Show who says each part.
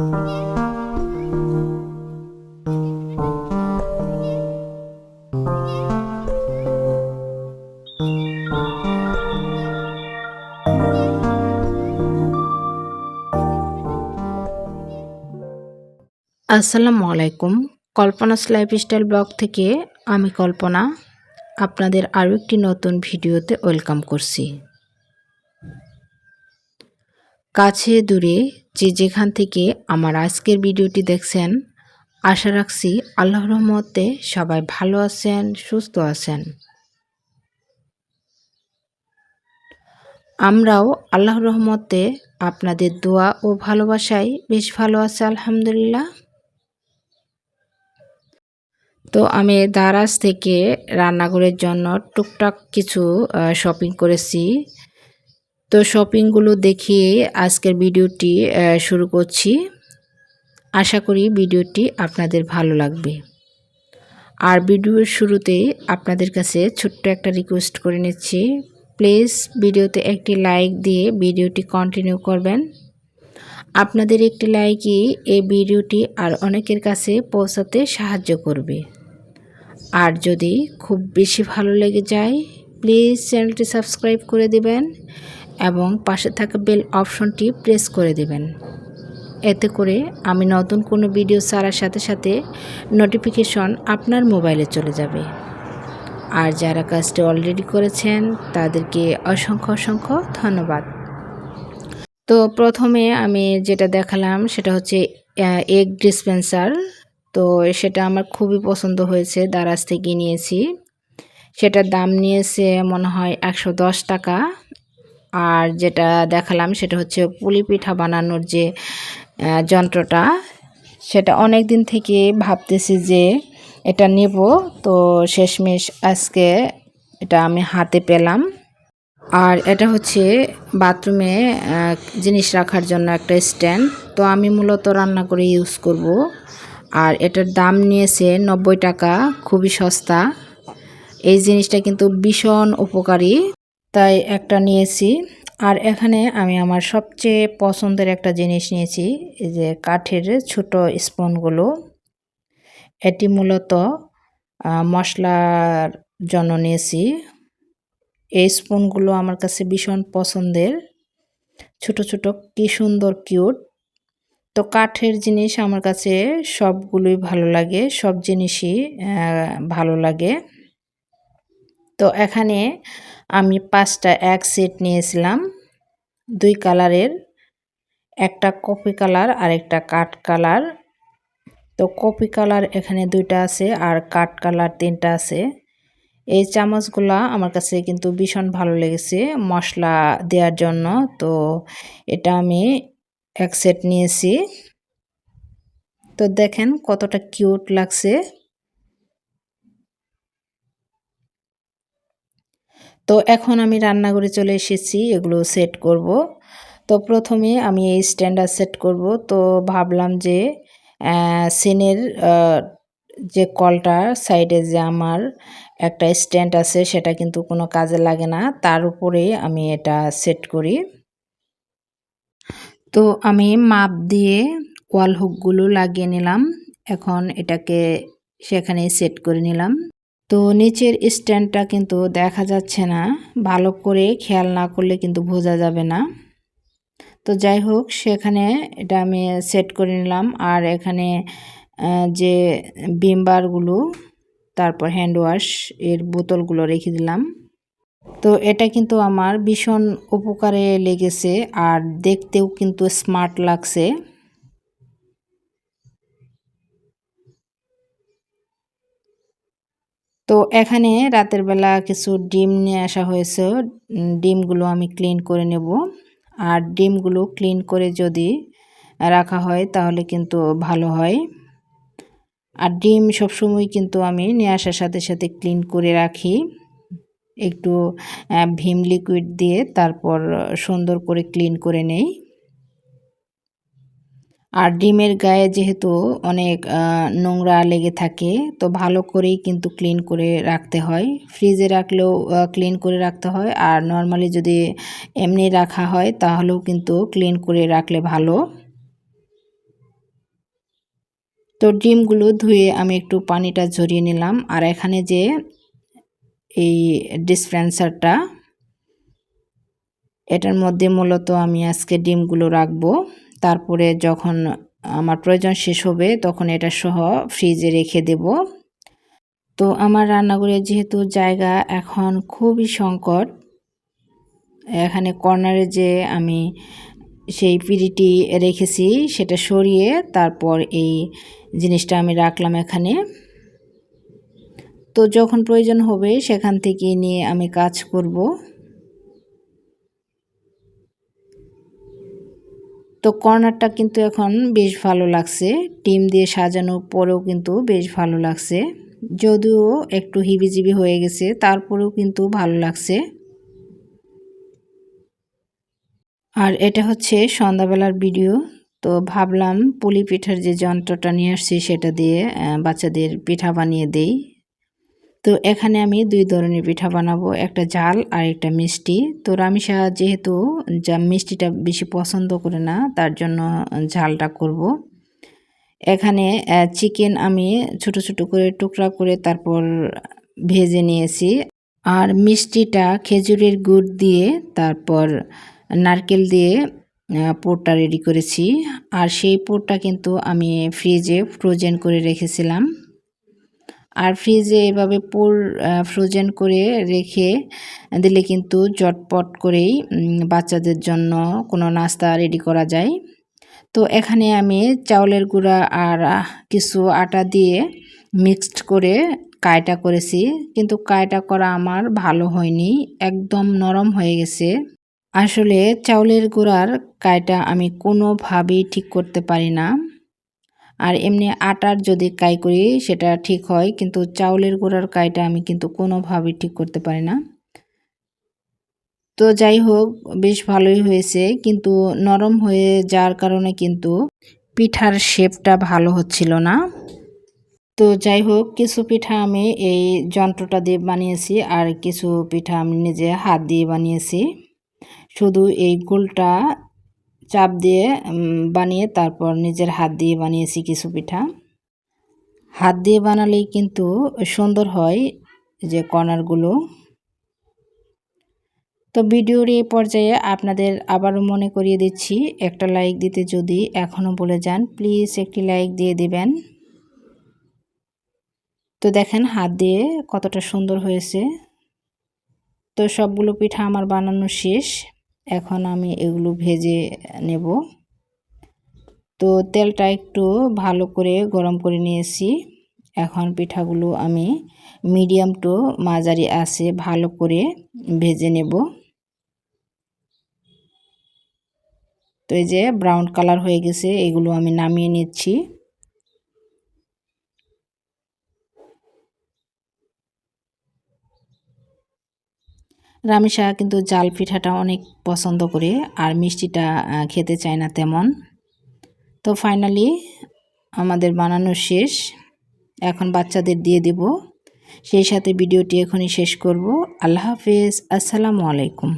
Speaker 1: আসসালামু আলাইকুম। কল্পনাস lifestyle blog থেকে আমি কল্পনা আপনাদের আরও একটি নতুন ভিডিওতে ওয়েলকাম করছি। কাছে দূরে যে যেখান থেকে আমার আজকের ভিডিওটি দেখছেন, আশা রাখছি আল্লাহ রহমতে সবাই ভালো আছেন, সুস্থ আছেন। আমরাও আল্লাহ রহমতে আপনাদের দোয়া ও ভালোবাসায় বেশ ভালো আছে, আলহামদুলিল্লাহ। তো আমি দারাজ থেকে রান্নাঘরের জন্য টুকটাক কিছু শপিং করেছি। তো শপিংগুলো দেখিয়ে আজকের ভিডিওটি শুরু করছি। আশা করি ভিডিওটি আপনাদের ভালো লাগবে। আর ভিডিওর শুরুতেই আপনাদের কাছে ছোট্ট একটা রিকোয়েস্ট করে নিচ্ছি। প্লিজ ভিডিওতে একটি লাইক দিয়ে ভিডিওটি কন্টিনিউ করবেন। আপনাদের একটি লাইকই এই ভিডিওটি আর অনেকের কাছে পৌঁছাতে সাহায্য করবে। আর যদি খুব বেশি ভালো লেগে যায় প্লিজ চ্যানেলটি সাবস্ক্রাইব করে দেবেন। এবং পাশে থাকা বেল অপশনটি প্রেস করে দেবেন। এতে করে আমি নতুন কোনো ভিডিও ছাড়ার সাথে সাথে নোটিফিকেশন আপনার মোবাইলে চলে যাবে। আর যারা কাজটি অলরেডি করেছেন, তাদেরকে অসংখ্য অসংখ্য ধন্যবাদ। তো প্রথমে আমি যেটা দেখালাম, সেটা হচ্ছে এগ ডিসপেন্সার। তো সেটা আমার খুবই পছন্দ হয়েছে, দারাজ থেকে নিয়েছি। সেটার দাম নিয়েছে মনে হয় একশো দশ টাকা। আর যেটা দেখালাম সেটা হচ্ছে পুলি পিঠা বানানোর যে যন্ত্রটা, সেটা অনেক দিন থেকে ভাবতেছি যে এটা নেব। তো শেষমেশ আজকে এটা আমি হাতে পেলাম। আর এটা হচ্ছে বাথরুমে জিনিস রাখার জন্য একটা স্ট্যান্ড। তো আমি মূলত রান্না করে ইউজ করব। আর এটার দাম নিয়েছে নব্বই টাকা, খুবই সস্তা। এই জিনিসটা কিন্তু ভীষণ উপকারী। তাই একটা নিয়েছি। আর এখানে আমি আমার সবচেয়ে পছন্দের একটা জিনিস নিয়েছি, এই যে কাঠের ছোট স্পুনগুলো। এটি মূলত মশলার জন্য নিয়েছি। এই স্পুনগুলো আমার কাছে ভীষণ পছন্দের। ছোট ছোট, কি সুন্দর, কিউট। তো কাঠের জিনিস আমার কাছে সবগুলোই ভালো লাগে, সব জিনিসই ভালো লাগে। তো এখানে আমি পাঁচটা এক সেট নিয়েছিলাম। দুই কালারের, একটা কপি কালার আর একটা কাঠ কালার। তো কপি কালার এখানে দুইটা আছে আর কাঠ কালার তিনটা আছে। এই চামচগুলা আমার কাছে কিন্তু ভীষণ ভালো লেগেছে মশলা দেওয়ার জন্য। তো এটা আমি এক সেট নিয়েছি। তো দেখেন কতটা কিউট লাগছে। তো এখন আমি রান্নাঘরে চলে এসেছি, এগুলো সেট করব। তো প্রথমে আমি এই স্ট্যান্ডার সেট করব। তো ভাবলাম যে সিনের যে কলটার সাইডে যে আমার একটা স্ট্যান্ড আছে, সেটা কিন্তু কোনো কাজে লাগে না। তার উপরে আমি এটা সেট করি। তো আমি মাপ দিয়ে ওয়াল হুকগুলো লাগিয়ে নিলাম। এখন এটাকে সেখানে সেট করে নিলাম। তো নিচের স্ট্যান্ডটা কিন্তু দেখা যাচ্ছে না। ভালো করে খেয়াল না করলে কিন্তু বোঝা যাবে না। তো যাই হোক, সেখানে এটা আমি সেট করে নিলাম। আর এখানে যে বিমবারগুলো তারপর হ্যান্ড ওয়াশ এর বোতলগুলো রেখে দিলাম। তো এটা কিন্তু আমার ভীষণ উপকারে লেগেছে। আর দেখতেও কিন্তু স্মার্ট লাগছে। তো এখানে রাতের বেলা কিছু ডিম নিয়ে আসা হয়েছে। ডিমগুলো আমি ক্লিন করে নেব। আর ডিমগুলো ক্লিন করে যদি রাখা হয় তাহলে কিন্তু ভালো হয়। আর ডিম সবসময় কিন্তু আমি নিয়ে আসার সাথে সাথে ক্লিন করে রাখি। একটু ভিম লিকুইড দিয়ে তারপর সুন্দর করে ক্লিন করে নেই। আর ডিমের গায়ে যেহেতু অনেক নোংরা লেগে থাকে, তো ভালো করেই কিন্তু ক্লিন করে রাখতে হয়। ফ্রিজে রাখলেও ক্লিন করে রাখতে হয়। আর নর্মালি যদি এমনি রাখা হয়, তাহলেও কিন্তু ক্লিন করে রাখলে ভালো। তো ডিমগুলো ধুয়ে আমি একটু পানিটা ঝরিয়ে নিলাম। আর এখানে যে এই ডিসপেন্সারটা এটার মধ্যে মূলত আমি আজকে ডিমগুলো রাখব। তারপরে যখন আমার প্রয়োজন শেষ হবে, তখন এটা সহ ফ্রিজে রেখে দেব। তো আমার রান্নাঘরে যেহেতু জায়গা এখন খুবই সংকট, এখানে কর্নারে যে আমি সেই পিড়িটি রেখেছি, সেটা সরিয়ে তারপর এই জিনিসটা আমি রাখলাম এখানে। তো যখন প্রয়োজন হবে, সেখান থেকে নিয়ে আমি কাজ করব। তো কর্নারটা কিন্তু এখন বেশ ভালো লাগছে। টিম দিয়ে সাজানোর পরেও কিন্তু বেশ ভালো লাগছে। যদিও একটু হিবিজিবি হয়ে গেছে, তারপরেও কিন্তু ভালো লাগছে। আর এটা হচ্ছে সন্ধ্যাবেলার ভিডিও। তো ভাবলাম পুলি পিঠার যে যন্ত্রটা নিয়ে আসছি সেটা দিয়ে বাচ্চাদের পিঠা বানিয়ে দেই। তো এখানে আমি দুই ধরনের পিঠা বানাবো, একটা জাল আর একটা মিষ্টি। তো রামিশা যেহেতু যা মিষ্টিটা বেশি পছন্দ করে না, তার জন্য ঝালটা করব। এখানে চিকেন আমি ছোট ছোট করে টুকরা করে তারপর ভেজে নিয়েছি। আর মিষ্টিটা খেজুরের গুড় দিয়ে তারপর নারকেল দিয়ে পোরটা রেডি করেছি। আর সেই পোরটা কিন্তু আমি ফ্রিজে ফ্রোজেন করে রেখেছিলাম। আর ফ্রিজে এভাবে পুর ফ্রোজেন করে রেখে দিলে কিন্তু জটপট করেই বাচ্চাদের জন্য কোনো নাস্তা রেডি করা যায়। তো এখানে আমি চাউলের গুঁড়া আর কিছু আটা দিয়ে মিক্সড করে কায়টা করেছি। কিন্তু কায়টা করা আমার ভালো হয়নি, একদম নরম হয়ে গেছে। আসলে চাউলের গুঁড়ার কায়টা আমি কোনোভাবেই ঠিক করতে পারি না। আর এমনি আটার যদি কাই করি, সেটা ঠিক হয়, কিন্তু চাউলের গুঁড়ার কাইটা আমি কিন্তু কোনোভাবেই ঠিক করতে পারি না। তো যাই হোক, বেশ ভালোই হয়েছে, কিন্তু নরম হয়ে যাওয়ার কারণে কিন্তু পিঠার শেপটা ভালো হচ্ছিল না। তো যাই হোক, কিছু পিঠা আমি এই যন্ত্রটা দিয়ে বানিয়েছি, আর কিছু পিঠা আমি নিজে হাত দিয়ে বানিয়েছি। শুধু এই গোলটা চাপ দিয়ে বানিয়ে তারপর নিজের হাত দিয়ে বানিয়েছি কিছু পিঠা। হাত দিয়ে বানালেই কিন্তু সুন্দর হয় যে কর্নারগুলো। তো ভিডিওর এই পর্যায়ে আপনাদের আবারও মনে করিয়ে দিচ্ছি, একটা লাইক দিতে যদি এখনও বলে যান, প্লিজ একটি লাইক দিয়ে দিবেন। তো দেখেন হাত দিয়ে কতটা সুন্দর হয়েছে। তো সবগুলো পিঠা আমার বানানো শেষ। এখন আমি এগুলো ভেজে নেব। তো তেলটা একটু ভালো করে গরম করে নিয়েছি। এখন পিঠাগুলো আমি মিডিয়াম টু মাঝারি আছে ভালো করে ভেজে নেব। তো এই যে ব্রাউন কালার হয়ে গেছে, এগুলো আমি নামিয়ে নিচ্ছি। রামিসা কিন্তু জাল পিঠাটা অনেক পছন্দ করে, আর মিষ্টিটা খেতে চায় না তেমন। তো ফাইনালি আমাদের বানানো শেষ। এখন বাচ্চাদের দিয়ে দেব। সেই সাথে ভিডিওটি এখনই শেষ করব। আল্লাহ হাফেজ। আসসালামু আলাইকুম।